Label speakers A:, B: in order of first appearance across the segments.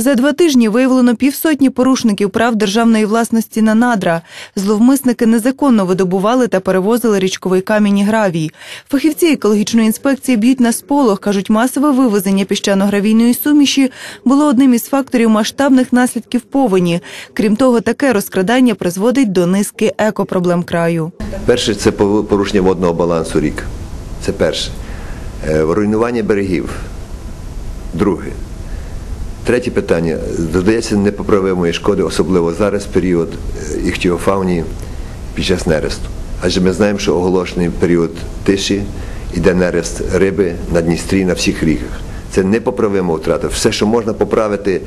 A: За два тижні виявлено півсотні порушників прав державної власності на надра. Зловмисники незаконно видобували та перевозили річковий камінь і гравій. Фахівці екологічної інспекції б'ють на сполох, кажуть, масове вивезення піщано-гравійної суміші було одним із факторів масштабних наслідків повені. Крім того, таке розкрадання призводить до низки екопроблем краю.
B: Перше це порушення водного балансу рік. Це перше. Е, Руйнування берегів. Друге. Третє питання. Додається непоправимої шкоди, особливо зараз, період е, іхтіофауні під час нересту. Адже ми знаємо, що оголошений період тиші іде нерест риби на Дністрі на всіх ріках. Це непоправима втрата. Все, що можна поправити,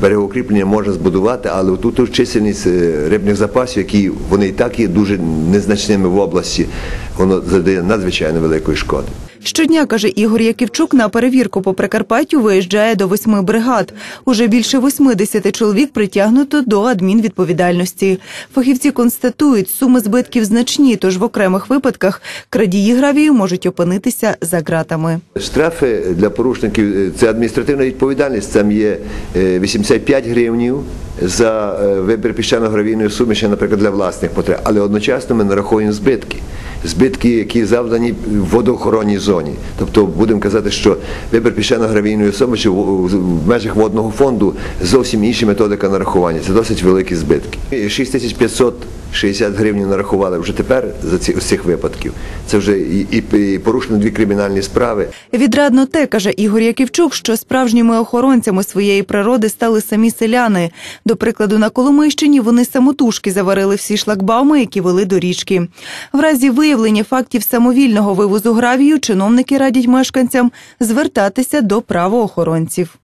B: берегоукріплення можна збудувати, але тут тут чисельність е, рибних запасів, які вони і так є дуже незначними в області, воно задає надзвичайно великої шкоди.
A: Щодня, каже Ігор Яківчук, на перевірку по Прикарпаттю виїжджає до восьми бригад. Уже більше 80 чоловік притягнуто до адмінвідповідальності. Фахівці констатують, суми збитків значні, тож в окремих випадках крадії гравію можуть опинитися за ґратами.
B: Штрафи для порушників е, це адміністративна відповідальність. Там є е, 85 гривнів за е, вибір піщано-гравійної суміші, наприклад, для власних потреб. Але одночасно ми нараховуємо збитки. Збитки, які завдані в водоохоронній зоні. Тобто будемо казати, що вибір піщано-гравійної суміші в межах водного фонду зовсім інша методика нарахування. Це досить великі збитки. 6560 гривень нарахували вже тепер за ці з цих випадків. Це вже і, і, порушено дві кримінальні справи.
A: Відрадно те, каже Ігор Яківчук, що справжніми охоронцями своєї природи стали самі селяни. До прикладу, на Коломийщині вони самотужки заварили всі шлагбауми, які вели до річки. В разі виявлення фактів самовільного вивозу гравію чиновники радять мешканцям звертатися до правоохоронців.